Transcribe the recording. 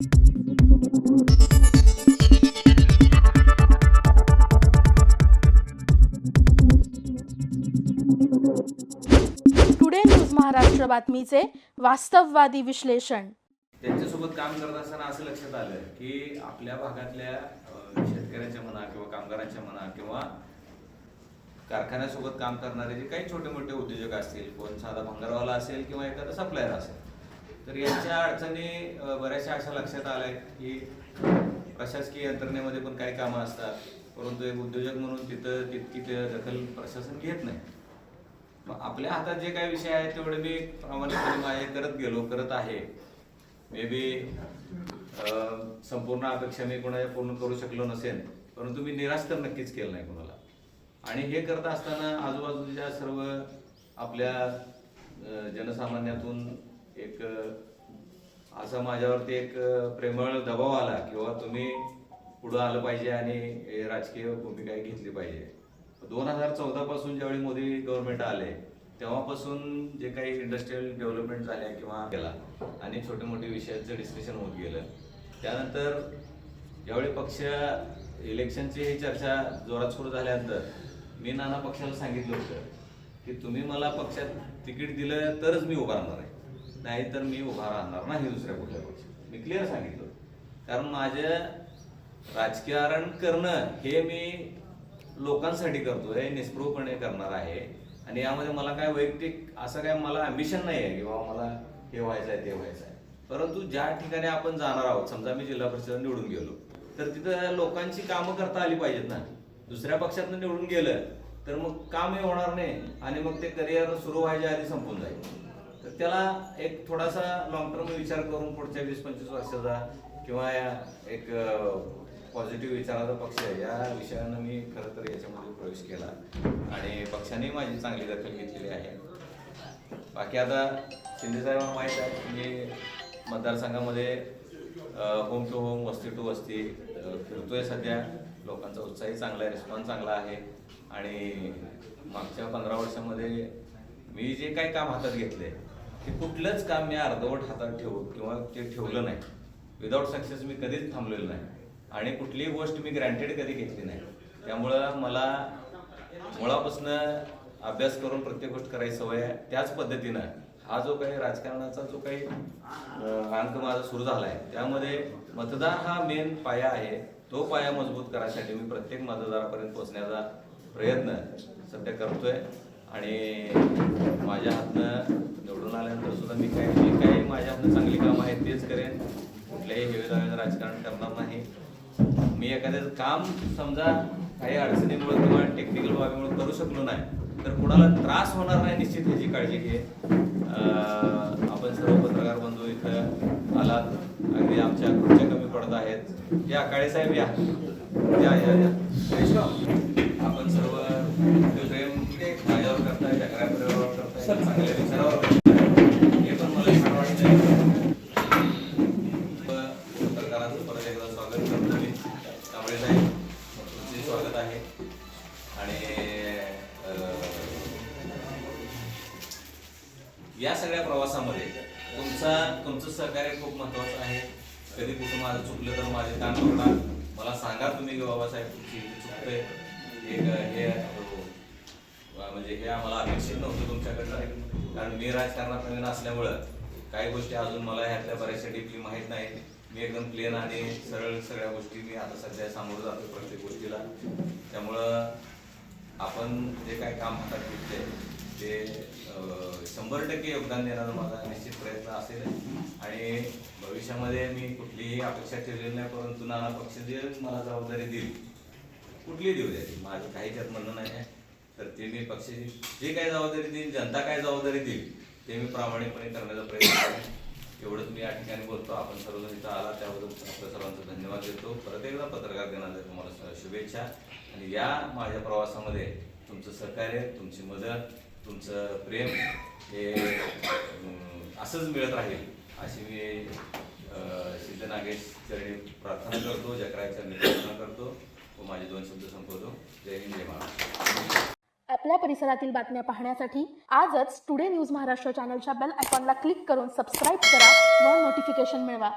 Today news Maharashtra बातमीचे वास्तववादी विश्लेषण त्यांच्यासोबत काम करत असताना असं लक्षात आलं की आपल्या भागातल्या शेतकऱ्यांच्या म्हणा किंवा कामगारांच्या म्हणा किंवा कारखान्यासोबत काम करणारे जे काही छोटे मोठे उद्योजक असतील कोण साधा भंगारवाला असेल किंवा एखादा सप्लायर असेल तर यांच्या अडचणी बऱ्याचशा अशा लक्षात आल्या आहेत की प्रशासकीय यंत्रणेमध्ये पण काही कामं असतात. परंतु एक उद्योजक म्हणून तिथं तितकी ते दखल प्रशासन घेत नाही. मग आपल्या हातात जे काही विषय आहेत तेवढे मी प्रामाणिकपणे माझे करत गेलो करत आहे. मे बी संपूर्ण अपेक्षा मी कोणाच्या पूर्ण करू शकलो नसेन परंतु मी निराश तर नक्कीच केलं नाही कोणाला. आणि हे करत असताना आजूबाजूच्या सर्व आपल्या जनसामान्यातून एक असं असा माझ्यावरती एक प्रेमळ दबाव आला किंवा तुम्ही पुढं आलं पाहिजे आणि राजकीय भूमिका घेतली पाहिजे. दोन हजार चौदा पासून ज्यावेळी मोदी गव्हर्नमेंट आले तेव्हापासून जे काही इंडस्ट्रीयल डेव्हलपमेंट झाल्या किंवा केला आणि छोटे मोठे विषयांचं डिस्कशन होत गेलं. त्यानंतर ज्यावेळी पक्ष इलेक्शनची ही चर्चा जोरात सुरू झाल्यानंतर मी नाना पक्षाला सांगितलं होतं की तुम्ही मला पक्षात तिकीट दिलं तरच मी उभारणार राहणार आहे. नाही तर मी उभा राहणार नाही दुसऱ्या कुठल्या पक्षात मी क्लिअर सांगितलं. कारण माझं राजकारण करणं हे मी लोकांसाठी करतो हे निस्पृहपणे करणार आहे. आणि यामध्ये मला काय वैयक्तिक असं काय मला अम्बिशन नाही आहे की बाबा मला हे व्हायचं आहे ते व्हायचं आहे. परंतु ज्या ठिकाणी आपण जाणार आहोत समजा मी जिल्हा परिषद निवडून गेलो तर तिथं लोकांची कामं करता आली पाहिजेत ना. दुसऱ्या पक्षातनं निवडून गेलं तर मग काम हे होणार नाही आणि मग ते करिअर सुरू व्हायच्या आधी संपून जाईल. तर त्याला एक थोडासा लॉंग टर्म विचार करून पुढच्या वीस पंचवीस वर्षाचा किंवा या एक पॉझिटिव्ह विचाराचा पक्ष आहे. या विषयानं मी खरं तर याच्यामध्ये प्रवेश केला आणि पक्षाने माझी चांगली दखल घेतलेली आहे. बाकी आता शिंदेसाहेबांना माहीत आहे मी मतदारसंघामध्ये होम टू होम वस्ती टू वस्ती फिरतोय सध्या. लोकांचा उत्साही चांगला आहे रिस्पॉन्स चांगला आहे. आणि मागच्या पंधरा वर्षामध्ये मी जे काही काम हातात घेतले ते कुठलंच काम मी अर्धवट हातात ठेवू किंवा ते ठेवलं नाही. विदाऊट सक्सेस मी कधीच थांबलेलो नाही. आणि कुठलीही गोष्ट मी ग्रँटेड कधी घेतली नाही. त्यामुळं मला मुळापासून अभ्यास करून प्रत्येक गोष्ट करायची सवय आहे. त्याच पद्धतीनं हा जो काही राजकारणाचा जो काही अंक माझा सुरू झाला आहे त्यामध्ये मतदार हा मेन पाया आहे. तो पाया मजबूत करायसाठी मी प्रत्येक मतदारापर्यंत पोहोचण्याचा प्रयत्न सध्या करतोय. आणि माझ्या हातनं निवडून आल्यानंतर सुद्धा मी काय जे काही माझ्या हातनं चांगली कामं आहेत तेच करेन. कुठल्याही हेवेदावेचं राजकारण करणार नाही. मी एखाद्याचं काम समजा काही अडचणीमुळे किंवा टेक्निकल बाबीमुळे करू शकलो नाही तर कुणाला त्रास होणार नाही निश्चित ह्याची काळजी घे. आपण सर्व पत्रकार बंधू इथं आलात. अगदी आमच्या खुर्च्या कमी पडत आहेत. या काळे साहेब या. या या या. आपण सर्व प्रेम माझ्यावर करताय जगरावर करताय चांगल्या विचारावर. हे पण मला छान वाटतंय. पत्रकारांचं परत एकदा स्वागत करतो मी. साहेब तुमचे स्वागत आहे. आणि या सगळ्या प्रवासामध्ये तुमचा तुमचं सहकार्य खूप महत्वाचं आहे. कधी कुठं माझं चुकलं तर माझे कान पकडा मला सांगा तुम्ही की बाबासाहेब तुमची चुकतंय. एक हे म्हणजे हे आम्हाला अपेक्षित नव्हतं तुमच्याकडनं. कारण मी राजकारणात नवीन असल्यामुळं काही गोष्टी अजून मला ह्यातल्या बऱ्याचशा डीपली माहीत नाहीत. मी एकदम प्लेन आणि सरळ सगळ्या गोष्टी मी आता सध्या सामोरं जातो प्रत्येक गोष्टीला. त्यामुळं आपण जे काय काम हातात घेतले ते शंभर टक्के योगदान देणारा माझा निश्चित प्रयत्न असेल आणि भविष्यामध्ये मी कुठलीही अपेक्षा ठेवली नाही परंतु नाना पक्ष जे मला जबाबदारी देईल कुठली देऊ द्या ती. माझं काही त्यात म्हणणं नाही आहे. तर ते मी पक्षाची जे काय जबाबदारी देईल जनता काय जबाबदारी देईल ते मी प्रामाणिकपणे करण्याचा प्रयत्न करेन. एवढंच मी या ठिकाणी बोलतो. आपण सर्वजण इथं आला त्याबद्दल आपल्या सर्वांचा धन्यवाद देतो. परत एकदा पत्रकार दिनाच्या तुम्हाला शुभेच्छा. आणि या माझ्या प्रवासामध्ये तुमचं सहकार्य तुमची मदत तुमचं प्रेम हे असंच मिळत राहील अशी मी अं, सिद्ध नागेश चरणी प्रार्थना करतो जकराय चरणी प्रार्थना करतो. व माझे दोन शब्द संपवतो. जय हिंद जय महाराष्ट्र. आपल्या परिसरातील बातम्या पाहण्यासाठी आजच टुडे न्यूज महाराष्ट्र चॅनलच्या बेल आयकॉनला क्लिक करून सबस्क्राईब करा व नोटिफिकेशन मिळवा.